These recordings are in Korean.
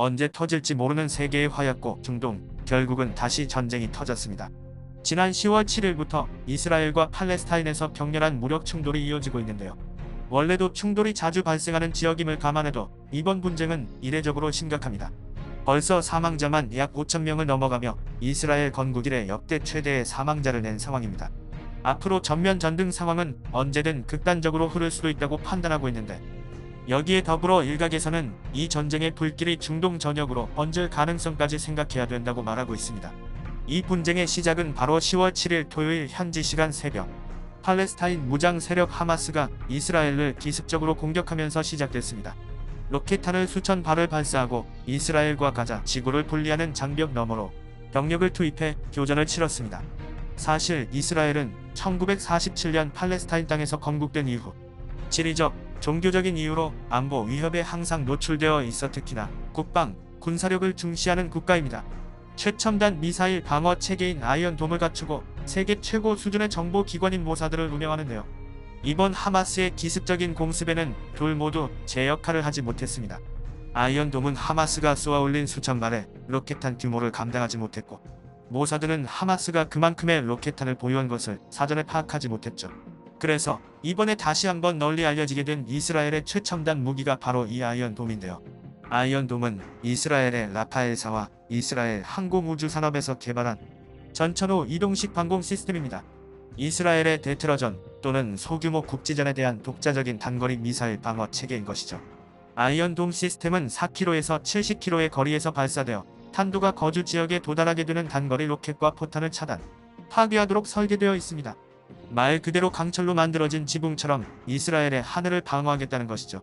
언제 터질지 모르는 세계의 화약고 중동 결국은 다시 전쟁이 터졌습니다. 지난 10월 7일부터 이스라엘과 팔레스타인에서 격렬한 무력 충돌이 이어지고 있는데요. 원래도 충돌이 자주 발생하는 지역임을 감안해도 이번 분쟁은 이례적으로 심각합니다. 벌써 사망자만 약 5천명을 넘어가며 이스라엘 건국 이래 역대 최대의 사망자를 낸 상황입니다. 앞으로 전면 전등 상황은 언제든 극단적으로 흐를 수도 있다고 판단하고 있는데 여기에 더불어 일각에서는 이 전쟁의 불길이 중동 전역으로 번질 가능성까지 생각해야 된다고 말하고 있습니다. 이 분쟁의 시작은 바로 10월 7일 토요일 현지 시간 새벽 팔레스타인 무장 세력 하마스가 이스라엘을 기습적으로 공격하면서 시작됐습니다. 로켓탄을 수천 발을 발사하고 이스라엘과 가자 지구를 분리하는 장벽 너머로 병력을 투입해 교전을 치렀습니다. 사실 이스라엘은 1947년 팔레스타인 땅에서 건국된 이후 지리적, 종교적인 이유로 안보 위협에 항상 노출되어 있어 특히나 국방, 군사력을 중시하는 국가입니다. 최첨단 미사일 방어 체계인 아이언돔을 갖추고 세계 최고 수준의 정보 기관인 모사드를 운영하는데요. 이번 하마스의 기습적인 공습에는 둘 모두 제 역할을 하지 못했습니다. 아이언돔은 하마스가 쏘아올린 수천 발의 로켓탄 규모를 감당하지 못했고 모사드는 하마스가 그만큼의 로켓탄을 보유한 것을 사전에 파악하지 못했죠. 그래서 이번에 다시 한번 널리 알려지게 된 이스라엘의 최첨단 무기가 바로 이 아이언돔인데요. 아이언돔은 이스라엘의 라파엘사와 이스라엘 항공우주산업에서 개발한 전천후 이동식 방공 시스템입니다. 이스라엘의 대테러전 또는 소규모 국지전에 대한 독자적인 단거리 미사일 방어 체계인 것이죠. 아이언돔 시스템은 4km에서 70km의 거리에서 발사되어 탄두가 거주 지역에 도달하게 되는 단거리 로켓과 포탄을 차단, 파괴하도록 설계되어 있습니다. 말 그대로 강철로 만들어진 지붕처럼 이스라엘의 하늘을 방어하겠다는 것이죠.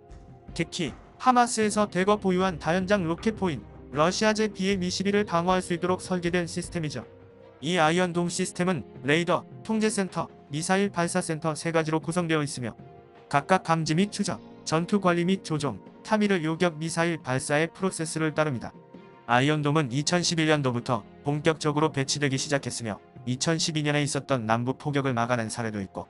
특히 하마스에서 대거 보유한 다연장 로켓포인 러시아제 BM-21을 방어할 수 있도록 설계된 시스템이죠. 이 아이언돔 시스템은 레이더, 통제센터, 미사일 발사센터 세 가지로 구성되어 있으며 각각 감지 및 추적, 전투 관리 및 조종, 타미르 요격 미사일 발사의 프로세스를 따릅니다. 아이언돔은 2011년도부터 본격적으로 배치되기 시작했으며 2012년에 있었던 남부 포격을 막아낸 사례도 있고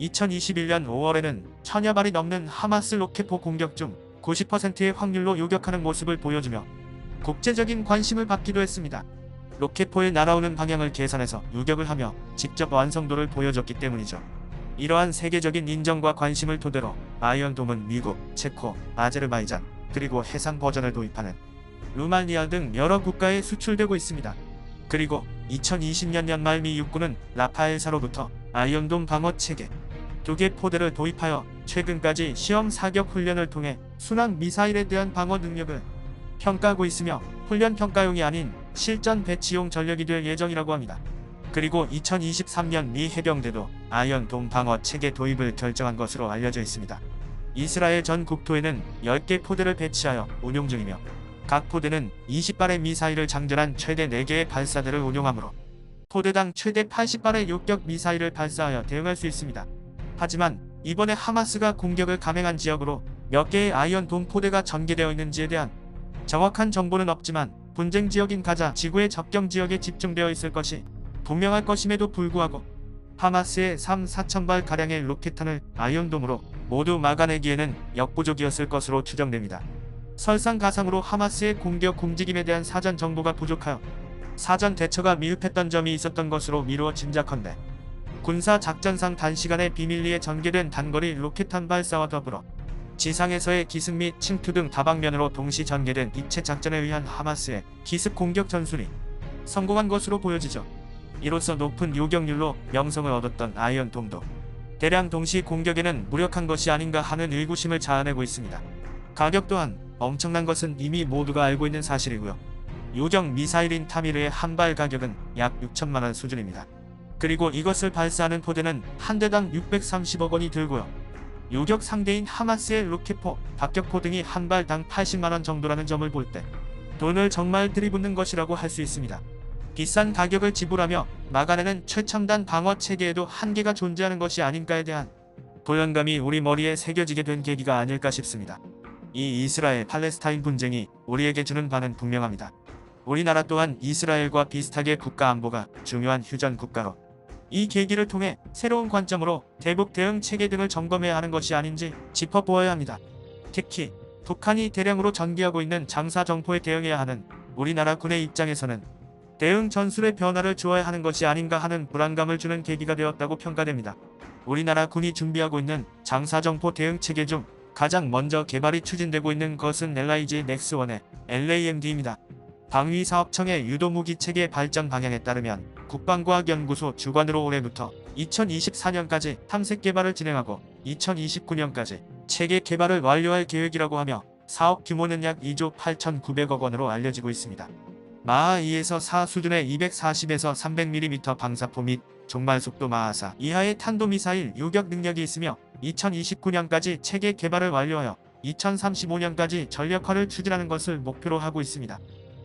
2021년 5월에는 천여 발이 넘는 하마스 로켓포 공격 중 90%의 확률로 요격하는 모습을 보여주며 국제적인 관심을 받기도 했습니다. 로켓포의 날아오는 방향을 계산해서 요격을 하며 직접 완성도를 보여줬기 때문이죠. 이러한 세계적인 인정과 관심을 토대로 아이언돔은 미국, 체코, 아제르바이잔, 그리고 해상 버전을 도입하는 루마니아 등 여러 국가에 수출되고 있습니다. 그리고 2020년 연말 미 육군은 라파엘사로부터 아이언돔 방어 체계 두 개 포대를 도입하여 최근까지 시험 사격 훈련을 통해 순항 미사일에 대한 방어 능력을 평가하고 있으며 훈련 평가용이 아닌 실전 배치용 전력이 될 예정이라고 합니다. 그리고 2023년 미 해병대도 아이언돔 방어 체계 도입을 결정한 것으로 알려져 있습니다. 이스라엘 전 국토에는 10개 포대를 배치하여 운용 중이며 각 포대는 20발의 미사일을 장전한 최대 4개의 발사대를 운용하므로 포대당 최대 80발의 요격 미사일을 발사하여 대응할 수 있습니다. 하지만 이번에 하마스가 공격을 감행한 지역으로 몇 개의 아이언돔 포대가 전개되어 있는지에 대한 정확한 정보는 없지만 분쟁 지역인 가자 지구의 접경 지역에 집중되어 있을 것이 분명할 것임에도 불구하고 하마스의 3, 4천발 가량의 로켓탄을 아이언돔으로 모두 막아내기에는 역부족이었을 것으로 추정됩니다. 설상가상으로 하마스의 공격 움직임에 대한 사전 정보가 부족하여 사전 대처가 미흡했던 점이 있었던 것으로 미루어 짐작컨대 군사 작전상 단시간에 비밀리에 전개된 단거리 로켓탄 발사와 더불어 지상에서의 기습 및 침투 등 다방면으로 동시 전개된 입체 작전에 의한 하마스의 기습 공격 전술이 성공한 것으로 보여지죠. 이로써 높은 요격률로 명성을 얻었던 아이언돔도 대량 동시 공격에는 무력한 것이 아닌가 하는 의구심을 자아내고 있습니다. 가격 또한 엄청난 것은 이미 모두가 알고 있는 사실이고요. 요격 미사일인 타미르의 한 발 가격은 약 6천만원 수준입니다. 그리고 이것을 발사하는 포대는 한 대당 630억 원이 들고요. 요격 상대인 하마스의 로켓포, 박격포 등이 한 발당 80만원 정도라는 점을 볼 때 돈을 정말 들이붓는 것이라고 할 수 있습니다. 비싼 가격을 지불하며 막아내는 최첨단 방어 체계에도 한계가 존재하는 것이 아닌가에 대한 도연감이 우리 머리에 새겨지게 된 계기가 아닐까 싶습니다. 이 이스라엘 팔레스타인 분쟁이 우리에게 주는 바는 분명합니다. 우리나라 또한 이스라엘과 비슷하게 국가 안보가 중요한 휴전 국가로 이 계기를 통해 새로운 관점으로 대북 대응 체계 등을 점검해야 하는 것이 아닌지 짚어보아야 합니다. 특히 북한이 대량으로 전개하고 있는 장사 정포에 대응해야 하는 우리나라 군의 입장에서는 대응 전술의 변화를 주어야 하는 것이 아닌가 하는 불안감을 주는 계기가 되었다고 평가됩니다. 우리나라 군이 준비하고 있는 장사정포 대응 체계 중 가장 먼저 개발이 추진되고 있는 것은 LIG 넥스1의 LAMD입니다. 방위사업청의 유도무기 체계 발전 방향에 따르면 국방과학연구소 주관으로 올해부터 2024년까지 탐색 개발을 진행하고 2029년까지 체계 개발을 완료할 계획이라고 하며 사업 규모는 약 2조 8,900억 원으로 알려지고 있습니다. 마하 2에서 4 수준의 240에서 300mm 방사포 및 종말속도 마하사 이하의 탄도미사일 유격 능력이 있으며 2029년까지 체계 개발을 완료하여 2035년까지 전력화를 추진하는 것을 목표로 하고 있습니다.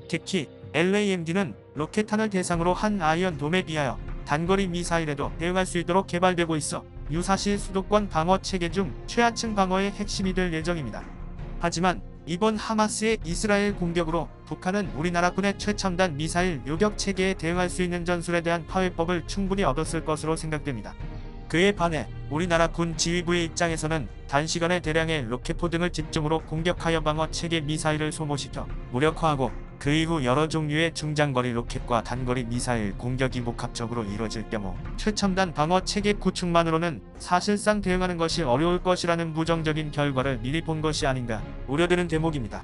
특히 LAMD는 로켓탄을 대상으로 한 아이언 돔에 비하여 단거리 미사일에도 대응할 수 있도록 개발되고 있어 유사시 수도권 방어 체계 중 최하층 방어의 핵심이 될 예정입니다. 하지만 이번 하마스의 이스라엘 공격으로 북한은 우리나라 군의 최첨단 미사일 요격 체계에 대응할 수 있는 전술에 대한 파괴법을 충분히 얻었을 것으로 생각됩니다. 그에 반해 우리나라 군 지휘부의 입장에서는 단시간에 대량의 로켓포 등을 집중으로 공격하여 방어 체계 미사일을 소모시켜 무력화하고 그 이후 여러 종류의 중장거리 로켓과 단거리 미사일 공격이 복합적으로 이뤄질 경우 최첨단 방어 체계 구축만으로는 사실상 대응하는 것이 어려울 것이라는 부정적인 결과를 미리 본 것이 아닌가 우려되는 대목입니다.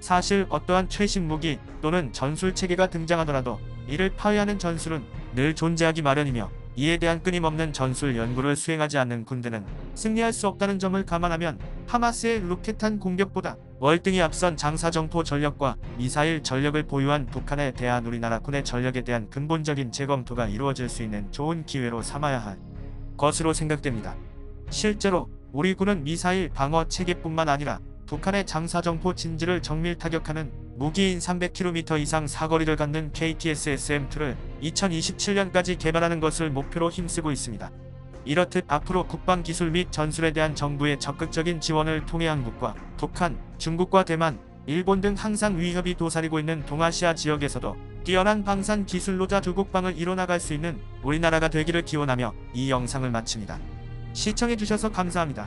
사실 어떠한 최신 무기 또는 전술 체계가 등장하더라도 이를 파괴하는 전술은 늘 존재하기 마련이며 이에 대한 끊임없는 전술 연구를 수행하지 않는 군대는 승리할 수 없다는 점을 감안하면 하마스의 로켓탄 공격보다 월등히 앞선 장사정포 전력과 미사일 전력을 보유한 북한에 대한 우리나라 군의 전력에 대한 근본적인 재검토가 이루어질 수 있는 좋은 기회로 삼아야 할 것으로 생각됩니다. 실제로 우리 군은 미사일 방어 체계뿐만 아니라 북한의 장사정포 진지를 정밀 타격하는 무기인 300km 이상 사거리를 갖는 KTS-SM2를 2027년까지 개발하는 것을 목표로 힘쓰고 있습니다. 이렇듯 앞으로 국방기술 및 전술에 대한 정부의 적극적인 지원을 통해 한국과 북한, 중국과 대만, 일본 등 항상 위협이 도사리고 있는 동아시아 지역에서도 뛰어난 방산 기술로자 두국방을 이뤄나갈 수 있는 우리나라가 되기를 기원하며 이 영상을 마칩니다. 시청해주셔서 감사합니다.